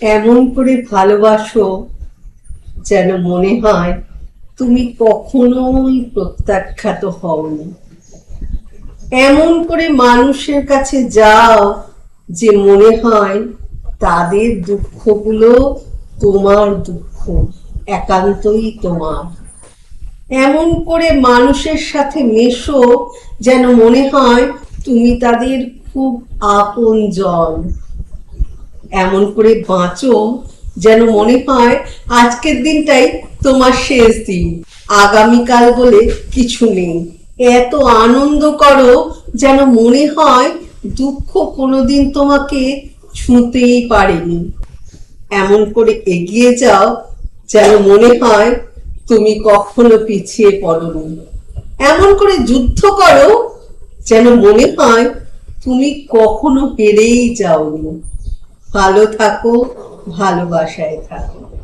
এমন করে ভালোবাসো যেন মনে হয় তুমি কখনোই প্রত্যাখ্যাত হওনি। এমন করে মানুষের কাছে যাও যে মনে হয় তাদের দুঃখগুলো তোমার দুঃখ, একান্তই তোমার। এমন করে মানুষের সাথে মেশো যেন মনে হয় তুমি তাদের খুব আপন আপনজন। এমন করে বাঁচো যেন মনে হয় আজকের দিনটাই তোমার শেষ দিন। আগামীকাল বলে কিছু নেই। এত আনন্দ করো যেন মনে হয় দুঃখ কোনোদিন তোমাকে ছুঁতেই পারেনি। এমন করে এগিয়ে যাও যেন মনে হয় তুমি কখনো পিছিয়ে পড়নি। এমন করে যুদ্ধ করো যেন মনে হয় তুমি কখনো হেরেই যাওনি। ভালো থাকো ভালোবাসায় থাকো